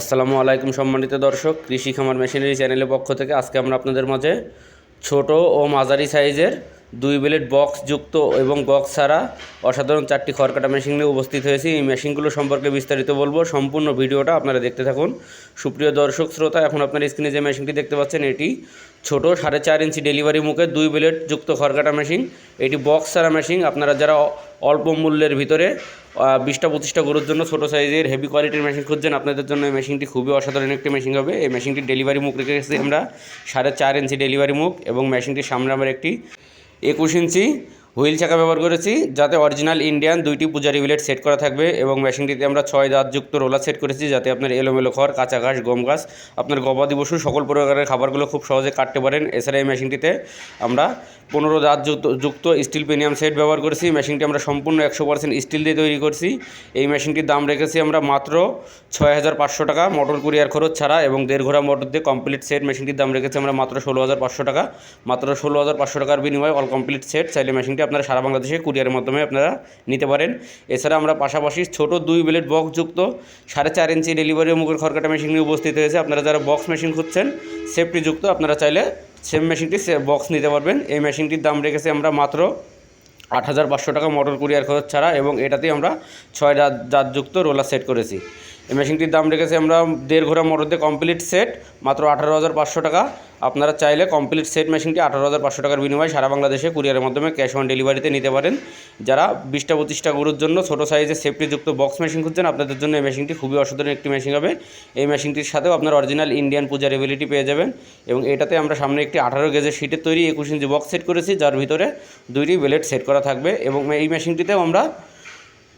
আসসালামু আলাইকুম সম্মানিত দর্শক, কৃষি খামার মেশিনারি চ্যানেলের পক্ষ থেকে আজকে আমরা আপনাদের মাঝে ছোট ও মাঝারি সাইজের দুই ব্লেড বক্স যুক্ত এবং বক্স ছাড়া অসাধারণ চারটি খড়কাটা মেশিন নিয়ে উপস্থিত হয়েছি। এই মেশিনগুলো সম্পর্কে বিস্তারিত বলব। সম্পূর্ণ ভিডিওটা আপনারা দেখতে থাকুন। সুপ্রিয় দর্শক, শ্রোতা, এখন আপনার স্ক্রিনে যে মেশিনটি দেখতে পাচ্ছেন, এটি ছোট সাড়ে চার ইঞ্চি ডেলিভারি মুখে দুই ব্লেড যুক্ত খড়কাটা মেশিন এটি বক্স ছাড়া মেশিন আপনারা যারা অল্প মূল্যের ভিতরে বিশটা, পঁচিশটা গরুর জন্য ছোটো সাইজের হেভি কোয়ালিটির মেশিন খুঁজছেন, আপনাদের জন্য এই মেশিনটি খুবই অসাধারণ একটি মেশিন হবে। এই মেশিনটির ডেলিভারি মুখ রেখেছি আমরা সাড়ে চার ইঞ্চি ডেলিভারি মুখ এবং মেশিনটির সামনে আমার একটি একুশ ইঞ্চি হুইল চাকা ব্যবহার করেছি, যাতে অরিজিনাল ইন্ডিয়ান দুইটি পূজারি বিলেট সেট করা থাকবে এবং মেশিনটিতে আমরা ছয় দাঁতযুক্ত রোলার সেট করেছি, যাতে আপনার এলোমেলো খড়, কাঁচা ঘাস, গম ঘাস, আপনার গবাদি পশু, সকল প্রকারের খাবারগুলো খুব সহজে কাটতে পারেন। এছাড়া এই মেশিনটিতে আমরা পনেরো দাঁত যুক্ত যুক্ত স্টিল পেনিয়াম সেট ব্যবহার করেছি। মেশিনটি আমরা সম্পূর্ণ একশো পার্সেন্ট স্টিল দিয়ে তৈরি করছি। এই মেশিনটির দাম রেখেছি আমরা মাত্র ছয় হাজার পাঁচশো টাকা। মোটর কুরিয়ার খরচ ছাড়া এবং দেড় ঘোড়া মোটর দিয়ে কমপ্লিট সেট মেশিনটির দাম রেখেছি আমরা মাত্র ষোলো হাজার পাঁচশো টাকা। মাত্র ষোলো হাজার পাঁচশো টাকার বিনিময়ে অল কমপ্লিট সেট চাইলে মেশিনটি আপনারা সারা বাংলাদেশে কুরিয়ারের মাধ্যমে আপনারা নিতে পারেন। এছাড়া আমরা পাশাপাশি ছোট দুই ব্লেড বক্স যুক্ত সাড়ে চার ইঞ্চি ডেলিভারি মুখের খড়কাটা মেশিন নিয়ে উপস্থিত হয়েছে। আপনারা যারা বক্স মেশিন খুঁজছেন সেফটি যুক্ত আপনারা চাইলে সেম মেশিনটি বক্স নিতে পারবেন। এই মেশিনটির দাম রেখেছি আমরা মাত্র আট হাজার পাঁচশো টাকা। মোটর কুরিয়ার খরচ ছাড়া এবং এটাতেই আমরা ছয় জাতযুক্ত রোলার সেট করেছি। এই মেশিনটির দাম রেখেছি আমরা দেড় ঘোড়া মোটর কমপ্লিট সেট মাত্র আঠারো হাজার পাঁচশো টাকা। আপনারা চাইলে কমপ্লিট সেট মেশিনটি আঠারো হাজার পাঁচশো টাকার বিনিময়ে সারা বাংলাদেশে কুরিয়ারের মাধ্যমে ক্যাশ অন ডেলিভারিতে নিতে পারেন। যারা বিশটা পঁচিশটা গরুর জন্য ছোটো সাইজের সেফটিযুক্ত বক্স মেশিন খুঁজছেন, আপনাদের জন্য এই মেশিনটি খুবই অসাধারণ একটি মেশিন হবে। এই মেশিনটির সাথেও আপনার অরিজিনাল ইন্ডিয়ান পূজার এবিলিটি পেয়ে যাবেন এবং এটাতে আমরা সামনে একটি আঠারো গেজের শিটের তৈরি একুশ ইঞ্চি বক্স সেট করেছি, যার ভিতরে দুইটি বেলেট সেট করা থাকবে এবং এই মেশিনটিতেও আমরা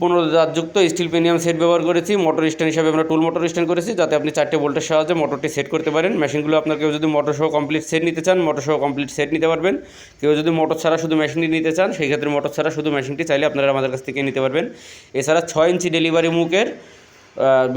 পনেরো দাঁতযুক্ত স্টিল পেনিয়াম সেট ব্যবহার করেছি। মোটর স্ট্যান্ড হিসাবে আমরা টুল মোটর স্ট্যান্ড করেছি, যাতে আপনি চারটে বোল্টের সাহায্যে মোটরটি সেট করতে পারেন। মেশিনগুলো আপনার কেউ যদি মোটর সহ কমপ্লিট সেট নিতে চান মোটর সহ কমপ্লিট সেট নিতে পারবেন। কেউ যদি মোটর ছাড়া শুধু মেশিনটি নিতে চান, সেই ক্ষেত্রে মোটর ছাড়া শুধু মেশিনটি চাইলে আপনারা আমাদের কাছ থেকে নিতে পারবেন। এছাড়া ছয় ইঞ্চি ডেলিভারি মুখের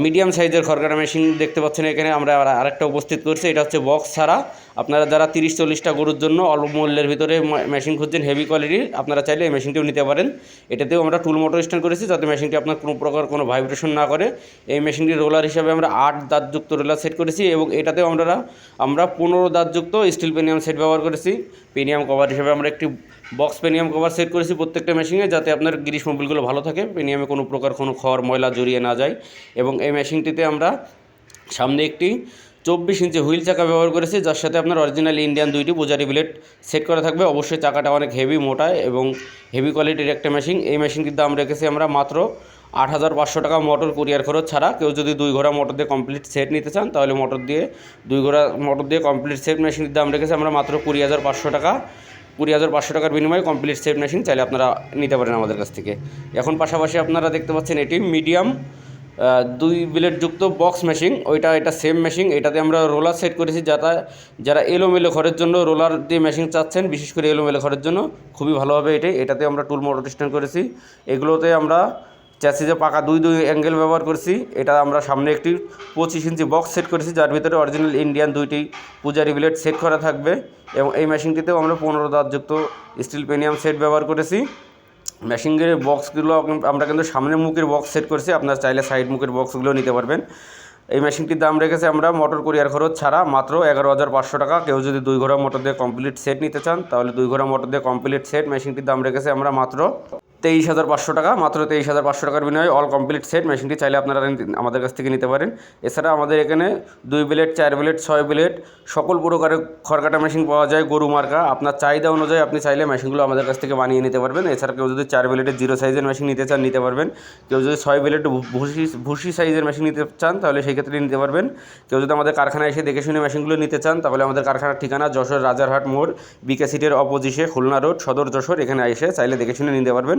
মিডিয়াম সাইজের খড়কাটা মেশিন দেখতে পাচ্ছেন এখানে। আমরা আর- আরেকটা উপস্থিত করছি, এটা হচ্ছে বক্স ছাড়া। আপনারা যারা তিরিশ চল্লিশটা গরুর জন্য অল্প মূল্যের ভিতরে মেশিন খুঁজছেন হেভি কোয়ালিটির আপনারা চাইলে এই মেশিনটিও নিতে পারেন। এটাতেও আমরা টুল মোটর স্ট্যান্ড করেছি যাতে মেশিনটি আপনার কোনো প্রকার কোনো ভাইব্রেশন না করে। এই মেশিনটি রোলার হিসাবে আমরা আট দাঁতযুক্ত রোলার সেট করেছি এবং এটাতেও আমরা আমরা পনেরো দাঁতযুক্ত স্টিল পেনিয়াম সেট ব্যবহার করেছি। পেনিয়াম কভার হিসাবে আমরা একটি বক্স পেনিয়াম কভার সেট করেছি প্রত্যেকটা মেশিনে যাতে আপনার গ্রিস মোবিলগুলো ভালো থাকে পেনিয়ামে কোনো প্রকার কোনো খড়, ময়লা জড়িয়ে না যায়। এবং এই মেশিনটিতে আমরা সামনে একটি চব্বিশ ইঞ্চি হুইল চাকা ব্যবহার করেছি, যার সাথে আপনার অরিজিনাল ইন্ডিয়ান দুইটি বোজারি ব্লেড সেট করা থাকবে। অবশ্যই চাকাটা অনেক হেভি মোটা এবং হেভি কোয়ালিটির একটা মেশিন এই মেশিনটির দাম রেখেছি আমরা মাত্র আট হাজার পাঁচশো টাকা মোটর কুরিয়ার খরচ ছাড়া। কেউ যদি দুই ঘোড়া মোটর দিয়ে কমপ্লিট সেট নিতে চান, তাহলে মোটর দিয়ে দুই ঘোড়া মোটর দিয়ে কমপ্লিট সেট মেশিনের দাম রেখেছি আমরা মাত্র কুড়ি হাজার পাঁচশো টাকা। কুড়ি হাজার পাঁচশো টাকার বিনিময়ে কমপ্লিট সেট মেশিন চাইলে আপনারা নিতে পারেন আমাদের কাছ থেকে। এখন পাশাপাশি আপনারা দেখতে পাচ্ছেন এটি মিডিয়াম দুই ব্লেড যুক্ত বক্স মেশিন ওইটা এটা সেম মেশিন এটাতে আমরা রোলার সেট করেছি যারা যারা এলোমেলো ঘরের জন্য রোলার দিয়ে মেশিন চাচ্ছেন, বিশেষ করে এলোমেলো ঘরের জন্য, খুবই ভালো হবে এটাই। এটাতে আমরা টুল মোটর স্ট্যান্ড করেছি। এগুলোতে আমরা চ্যাসিজে পাকা দুই দুই অ্যাঙ্গেল ব্যবহার করেছি। এটা আমরা সামনে একটি পঁচিশ ইঞ্চি বক্স সেট করেছি, যার ভিতরে অরিজিনাল ইন্ডিয়ান দুইটি পূজারি ব্লেড সেট করা থাকবে। এবং এই মেশিনটিতেও আমরা পনেরো দাঁতযুক্ত স্টিল পেনিয়াম সেট ব্যবহার করেছি। মেশিনের বক্সগুলো আমরা কিন্তু সামনের মুখের বক্স সেট করছি। আপনার চাইলে সাইড মুখের বক্সগুলো নিতে পারবেন। এই মেশিনটির দাম রেখেছে আমরা মোটর কুরিয়ার খরচ ছাড়া মাত্র এগারো হাজার পাঁচশো টাকা। কেউ যদি দুই ঘোড়া মোটর দিয়ে কমপ্লিট সেট নিতে চান, তাহলে দুই ঘোড়া মোটর দিয়ে কমপ্লিট সেট মেশিনটির দাম রেখেছে আমরা মাত্র তেইশ হাজার পাঁচশো টাকা, মাত্র তেইশ হাজার পাঁচশো টাকার বিনিময়ে অল কমপ্লিট সেট মেশিনটি চাইলে আপনারা আমাদের কাছ থেকে নিতে পারেন। এছাড়া আমাদের এখানে দুই ব্লেড চার ব্লেড ছয় ব্লেড সকল প্রকারের খড়কাটা মেশিন পাওয়া যায়, গরু মার্কা। আপনার চাহিদা অনুযায়ী আপনি চাইলে মেশিনগুলো আমাদের কাছ থেকে বানিয়ে নিতে পারবেন। এছাড়া কেউ যদি চার ব্লেডের জিরো সাইজের মেশিন নিতে চান, নিতে পারবেন। কেউ যদি ছয় ব্লেড ভুসি ভুসি সাইজের মেশিন নিতে চান, তাহলে সেই ক্ষেত্রে নিতে পারবেন। কেউ যদি আমাদের কারখানায় এসে দেখে শুনে মেশিনগুলো নিতে চান, তাহলে আমাদের কারখানার ঠিকানা যশোর রাজারহাট মোড় বিকে সিটের অপোজিশে খুলনা রোড সদর যশোর, এখানে এসে চাইলে দেখে শুনে নিতে পারবেন।